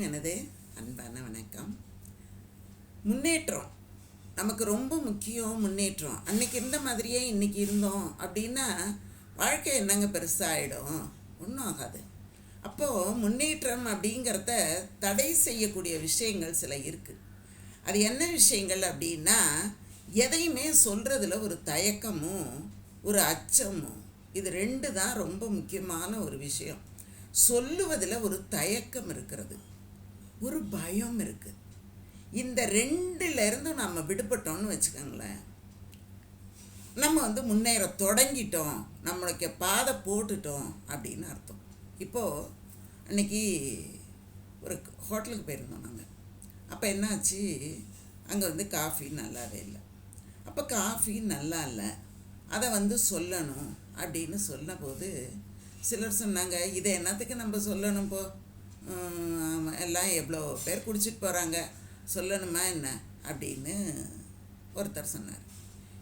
எனது அன்பான வணக்கம். முன்னேற்றம். நமக்கு ரொம்ப முக்கியம் முன்னேற்றம். அன்னைக்கு இருந்த மாதிரியே இன்னைக்கு இருந்தோம் அப்படின்னா வாழ்க்கை என்னங்க பெருசாகிடும் ஒன்றும் ஆகாது. அப்போது முன்னேற்றம் அப்படிங்கிறத தடை செய்யக்கூடிய விஷயங்கள் சில இருக்குது அது என்ன விஷயங்கள் அப்படின்னா எதையுமே சொல்கிறதுல ஒரு தயக்கமும் ஒரு அச்சமும். இது ரெண்டு தான் ரொம்ப முக்கியமான ஒரு விஷயம். சொல்லுவதில் ஒரு தயக்கம் இருக்கிறது. ஒரு பயம் இருக்குது இந்த ரெண்டுலேருந்து நம்ம விடுபட்டோம்னு வச்சுக்கோங்களேன். நம்ம வந்து முன்னேற தொடங்கிட்டோம். நம்மளுக்கு பாதை போட்டுட்டோம் அப்படின்னு அர்த்தம். இப்போது அன்னைக்கு ஒரு ஹோட்டலுக்கு போயிருந்தோம் நாங்கள் அப்போ என்னாச்சு? அங்கே வந்து காஃபி நல்லாவே இல்லை. அப்போ காஃபி நல்லா இல்லை. அதை வந்து சொல்லணும் அப்படின்னு சொன்னபோது சிலர் சொன்னாங்க இதை என்னத்துக்கு நம்ம சொல்லணும் போ? எல்லாம் எவ்வளோ பேர் குடிச்சிட்டு போகிறாங்க சொல்லணுமா என்ன? அப்படின்னு ஒருத்தர் சொன்னார்.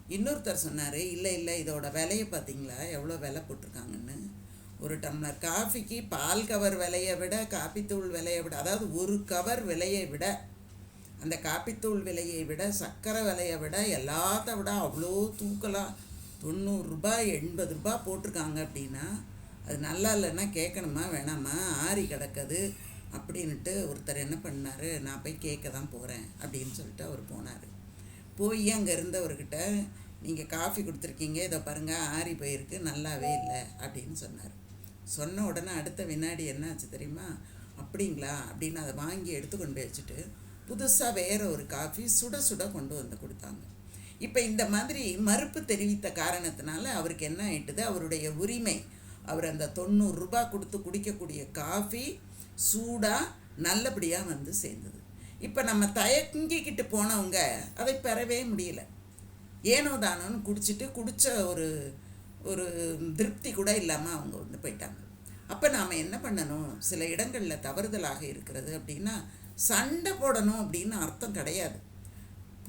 இன்னொருத்தர் சொன்னார் இல்லை இல்லை இதோட விலையை பார்த்தீங்களா? எவ்வளோ விலை போட்டிருக்காங்கன்னு? ஒரு டம்ளர் காஃபிக்கு பால் கவர் விலையை விட காப்பித்தூள் விலையை விட அதாவது ஒரு கவர் விலையை விட அந்த காப்பித்தூள் விலையை விட சர்க்கரை விலையை விட எல்லாத்த விட அவ்வளோ தூக்கலாக தொண்ணூறுரூபா எண்பது ரூபாய் போட்டிருக்காங்க அப்படின்னா அது நல்லா இல்லைன்னா கேட்கணுமா? வேணாமா? ஆறி கிடக்குது. அப்படின்ட்டு ஒருத்தர் என்ன பண்ணார்? நான் போய் கேட்க தான் போகிறேன் அப்படின்னு சொல்லிட்டு அவர் போனார். போய் அங்கே இருந்தவர்கிட்ட நீங்கள் காஃபி கொடுத்துருக்கீங்க. இதை பாருங்கள் ஆறி போயிருக்கு. நல்லாவே இல்லை. அப்படின்னு சொன்னார். சொன்ன உடனே அடுத்த வினாடி என்னாச்சு தெரியுமா? அப்படிங்களா? அப்படின்னு அதை வாங்கி எடுத்து கொண்டு போய் வச்சுட்டு புதுசாக வேறு ஒரு காஃபி சுட சுட கொண்டு வந்து கொடுத்தாங்க. இப்போ இந்த மாதிரி மறுப்பு தெரிவித்த காரணத்தினால அவருக்கு என்ன ஆயிட்டுது? அவருடைய உரிமை அவர் அந்த தொண்ணூறுரூபா கொடுத்து குடிக்கக்கூடிய காஃபி சூடாக நல்லபடியாக வந்து சேர்ந்தது. இப்போ நம்ம தயங்கிக்கிட்டு போனவங்க அதை பெறவே முடியல. ஏனோ தானோன்னு குடிச்சிட்டு குடித்த ஒரு ஒரு திருப்தி கூட இல்லாமல் அவங்க வந்து போயிட்டாங்க. அப்போ நாம் என்ன பண்ணணும்? சில இடங்களில் தவறுதலாக இருக்கிறது அப்படின்னா சண்டை போடணும் அப்படின்னு அர்த்தம் கிடையாது.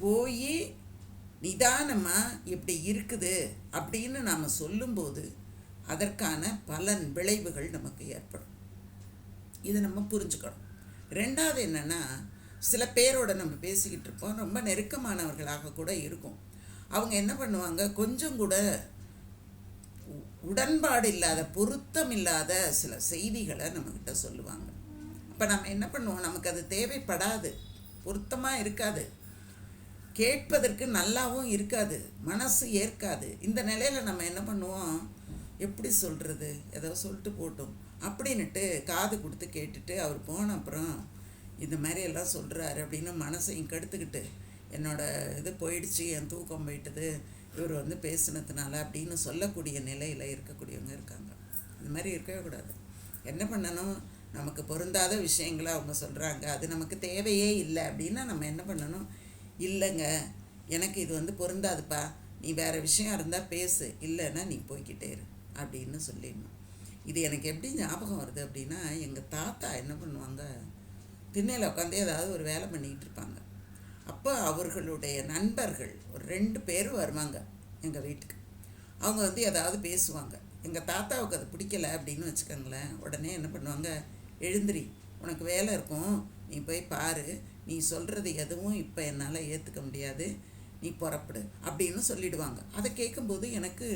போய் நிதானமாக இப்படி இருக்குது அப்படின்னு நாம் சொல்லும்போது அதற்கான பலன் விளைவுகள் நமக்கு ஏற்படும். இதை நம்ம புரிஞ்சுக்கணும். ரெண்டாவது என்னென்னா சில பேரோட நம்ம பேசிக்கிட்டு இருப்போம். ரொம்ப நெருக்கமானவர்களாக கூட இருக்கும். அவங்க என்ன பண்ணுவாங்க? கொஞ்சம் கூட உ- உடன்பாடு இல்லாத பொருத்தம் இல்லாத சில செய்திகளை நம்மக்கிட்ட சொல்லுவாங்க. அப்போ நம்ம என்ன பண்ணுவோம்? நமக்கு அது தேவைப்படாது. பொருத்தமாக இருக்காது. கேட்பதற்கு நல்லாவும் இருக்காது. மனசு ஏற்காது. இந்த நிலையில் நம்ம என்ன பண்ணுவோம்? எப்படி சொல்கிறது ஏதோ சொல்லிட்டு போட்டோம். அப்படின்னுட்டு காது கொடுத்து கேட்டுட்டு அவர் போன அப்புறம் இந்த மாதிரி எல்லாம் சொல்கிறாரு அப்படின்னு மனசையும் கெடுத்துக்கிட்டு என்னோடய இது போயிடுச்சு என் தூக்கம் போயிட்டுது இவர் வந்து பேசுனதுனால அப்படின்னு சொல்லக்கூடிய நிலையில் இருக்கக்கூடியவங்க இருக்காங்க. இந்த மாதிரி இருக்கவே கூடாது. என்ன பண்ணணும்? நமக்கு பொருந்தாத விஷயங்களை அவங்க சொல்கிறாங்க அது நமக்கு தேவையே இல்லை அப்படின்னா நம்ம என்ன பண்ணணும்? இல்லைங்க எனக்கு இது வந்து பொருந்தாதுப்பா. நீ வேறு விஷயம் இருந்தால் பேசு. இல்லைன்னா நீ போய்க்கிட்டே இரு. அப்படின்னு சொல்லிடணும். இது எனக்கு எப்படி ஞாபகம் வருது அப்படின்னா எங்கள் தாத்தா என்ன பண்ணுவாங்க திண்ணையில் உட்காந்து ஏதாவது ஒரு வேலை பண்ணிக்கிட்டு இருப்பாங்க. அப்போ அவர்களுடைய நண்பர்கள் ஒரு ரெண்டு பேரும் வருவாங்க எங்கள் வீட்டுக்கு. அவங்க வந்து ஏதாவது பேசுவாங்க. எங்கள் தாத்தாவுக்கு அது பிடிக்கல அப்படின்னு வச்சுக்கோங்களேன் உடனே என்ன பண்ணுவாங்க எழுந்திரி உனக்கு வேலை இருக்கும் நீ போய் பாரு நீ சொல்கிறது எதுவும் இப்போ என்னால் ஏற்றுக்க முடியாது நீ புறப்படு அப்படின்னு சொல்லிடுவாங்க. அதை கேட்கும்போது எனக்கு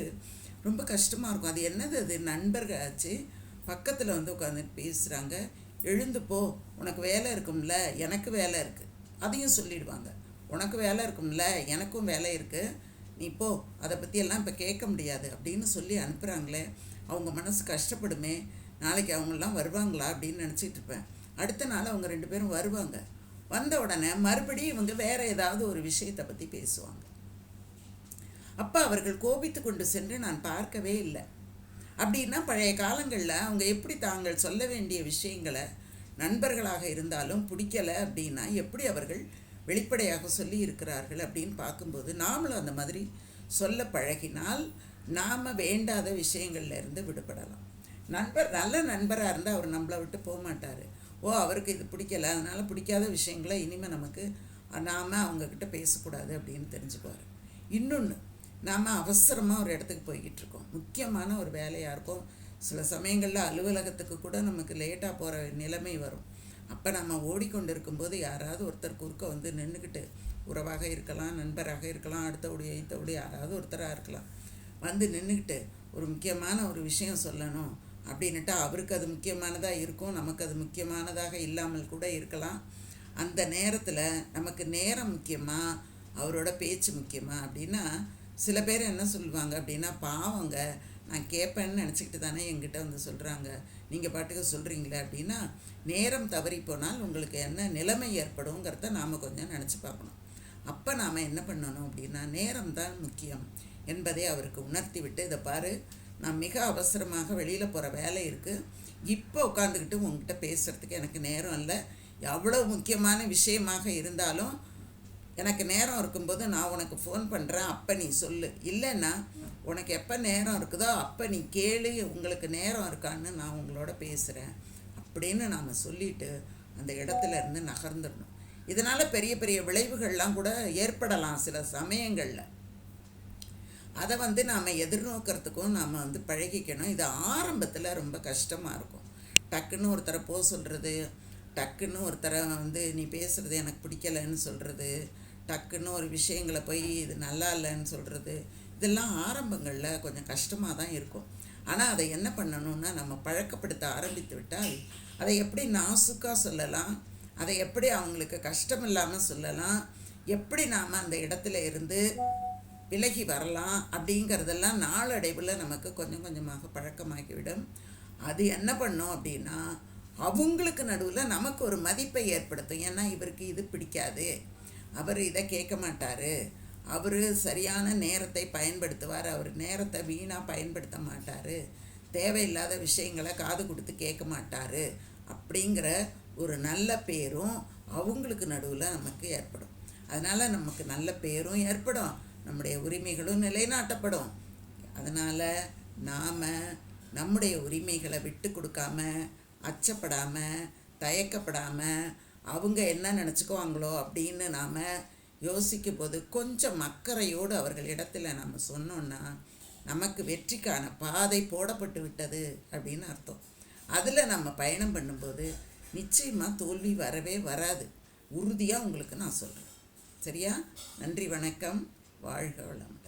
ரொம்ப கஷ்டமாக இருக்கும். அது என்னது? அது நண்பர்கள் ஆச்சு. பக்கத்தில் வந்து உட்காந்துட்டு பேசுகிறாங்க எழுந்து போ. உனக்கு வேலை இருக்கும்ல? எனக்கு வேலை இருக்குது அதையும் சொல்லிடுவாங்க. உனக்கு வேலை இருக்கும்ல? எனக்கும் வேலை இருக்குது நீ போ. அதை பற்றியெல்லாம் இப்போ கேட்க முடியாது அப்படின்னு சொல்லி அனுப்புகிறாங்களே அவங்க மனசு கஷ்டப்படுமே. நாளைக்கு அவங்களாம் வருவாங்களா அப்படின்னு நினச்சிட்டு இருப்பேன். அடுத்த நாள் அவங்க ரெண்டு பேரும் வருவாங்க. வந்த உடனே மறுபடியும் இவங்க வேறு ஏதாவது ஒரு விஷயத்தை பற்றி பேசுவாங்க. அப்போ அவர்கள் கோபித்து கொண்டு சென்று நான் பார்க்கவே இல்லை. அப்படின்னா பழைய காலங்களில் அவங்க எப்படி தாங்கள் சொல்ல வேண்டிய விஷயங்களை நண்பர்களாக இருந்தாலும் பிடிக்கலை அப்படின்னா எப்படி அவர்கள் வெளிப்படையாக சொல்லி இருக்கிறார்கள் அப்படின்னு பார்க்கும்போது நாமளும் அந்த மாதிரி சொல்ல பழகினால் நாம் வேண்டாத விஷயங்கள்ல இருந்து விடுபடலாம். நண்பர் நல்ல நண்பராக இருந்தால் அவர் நம்மளை விட்டு போக மாட்டார். ஓ அவருக்கு இது பிடிக்கல அதனால் பிடிக்காத விஷயங்களை இனிமேல் நமக்கு நாம் அவங்கக்கிட்ட பேசக்கூடாது அப்படின்னு தெரிஞ்சுக்குவார். இன்னொன்று நாம் அவசரமாக ஒரு இடத்துக்கு போய்கிட்டு இருக்கோம் முக்கியமான ஒரு வேலையாக இருக்கும். சில சமயங்களில் அலுவலகத்துக்கு கூட நமக்கு லேட்டாக போகிற நிலைமை வரும். அப்போ நம்ம ஓடிக்கொண்டு இருக்கும்போது யாராவது ஒருத்தர் குறுக்க வந்து நின்றுக்கிட்டு உறவாக இருக்கலாம் நண்பராக இருக்கலாம் அடுத்தவுடைய இத்தவுடைய யாராவது ஒருத்தராக இருக்கலாம். வந்து நின்றுக்கிட்டு ஒரு முக்கியமான ஒரு விஷயம் சொல்லணும் அப்படின்னுட்டா அவருக்கு அது முக்கியமானதாக இருக்கும். நமக்கு அது முக்கியமானதாக இல்லாமல் கூட இருக்கலாம். அந்த நேரத்தில் நமக்கு நேரம் முக்கியமாக அவரோட பேச்சு முக்கியமாக அப்படின்னா சில பேர் என்ன சொல்லுவாங்க அப்படின்னா பாவங்க நான் கேட்பேன்னு நினச்சிக்கிட்டு தானே என்கிட்ட வந்து சொல்கிறாங்க நீங்கள் பாட்டுக்கு சொல்கிறீங்களே அப்படின்னா நேரம் தவறி போனால் உங்களுக்கு என்ன நிலைமை ஏற்படுங்கிறத நாம் கொஞ்சம் நினச்சி பார்க்கணும். அப்போ நாம் என்ன பண்ணணும் அப்படின்னா நேரம் தான் முக்கியம் என்பதை அவருக்கு உணர்த்தி விட்டு இதை பாரு நான் மிக அவசரமாக வெளியில் போகிற வேலை இருக்குது இப்போ உட்காந்துக்கிட்டு உங்ககிட்ட பேசுகிறதுக்கு எனக்கு நேரம் இல்லை. எவ்வளோ முக்கியமான விஷயமாக இருந்தாலும் எனக்கு நேரம் இருக்கும்போது நான் உனக்கு ஃபோன் பண்ணுறேன் அப்போ நீ சொல்லு. இல்லைன்னா உனக்கு எப்போ நேரம் இருக்குதோ அப்போ நீ கேளு உங்களுக்கு நேரம் இருக்கான்னு நான் உங்களோட பேசுகிறேன் அப்படின்னு நாம் சொல்லிட்டு அந்த இடத்துல இருந்து நகர்ந்துடணும். இதனால் பெரிய பெரிய விளைவுகள்லாம் கூட ஏற்படலாம் சில சமயங்களில். அதை வந்து நாம் எதிர்நோக்கிறதுக்கும் நாம் வந்து பழகிக்கணும். இது ஆரம்பத்தில் ரொம்ப கஷ்டமாக இருக்கும். டக்குன்னு ஒருத்தரை போக சொல்கிறது டக்குன்னு ஒருத்தரை வந்து நீ பேசுகிறது எனக்கு பிடிக்கலைன்னு சொல்கிறது டக்குன்னு ஒரு விஷயங்களை போய் இது நல்லா இல்லைன்னு சொல்கிறது இதெல்லாம் ஆரம்பங்களில் கொஞ்சம் கஷ்டமாக தான் இருக்கும். ஆனால் அதை என்ன பண்ணணும்னா நம்ம பழக்கப்படுத்த ஆரம்பித்து விட்டால் அதை எப்படி நாசுக்காக சொல்லலாம் அதை எப்படி அவங்களுக்கு கஷ்டம் இல்லாமல் சொல்லலாம் எப்படி நாம் அந்த இடத்துல இருந்து விலகி வரலாம் அப்படிங்கிறதெல்லாம் நாளடைவில் நமக்கு கொஞ்சம் கொஞ்சமாக பழக்கமாகிவிடும். அது என்ன பண்ணும் அப்படின்னா அவங்களுக்கு நடுவில் நமக்கு ஒரு மதிப்பை ஏற்படுத்தும். ஏன்னா இவருக்கு இது பிடிக்காது. அவர் இதை கேட்க மாட்டார். அவர் சரியான நேரத்தை பயன்படுத்துவார். அவர் நேரத்தை வீணாக பயன்படுத்த மாட்டார். தேவையில்லாத விஷயங்களை காது கொடுத்து கேட்க மாட்டார். அப்படிங்கிற ஒரு நல்ல பேரும் அவங்களுக்கு நடுவில் நமக்கு ஏற்படும். அதனால் நமக்கு நல்ல பேரும் ஏற்படும். நம்முடைய உரிமைகளும் நிலைநாட்டப்படும். அதனால் நாம் நம்முடைய உரிமைகளை விட்டு கொடுக்காம அச்சப்படாமல் தயக்கப்படாமல் அவங்க என்ன நினச்சிக்குவாங்களோ அப்படின்னு நாம் யோசிக்கும் போது கொஞ்சம் அக்கறையோடு அவர்களிடத்தில் நம்ம சொன்னோன்னா நமக்கு வெற்றிக்கான பாதை போடப்பட்டு விட்டது அப்படின்னு அர்த்தம். அதில் நம்ம பயணம் பண்ணும்போது நிச்சயமாக தோல்வி வரவே வராது. உறுதியாக உங்களுக்கு நான் சொல்கிறேன் சரியா? நன்றி வணக்கம். வாழ்க வளம்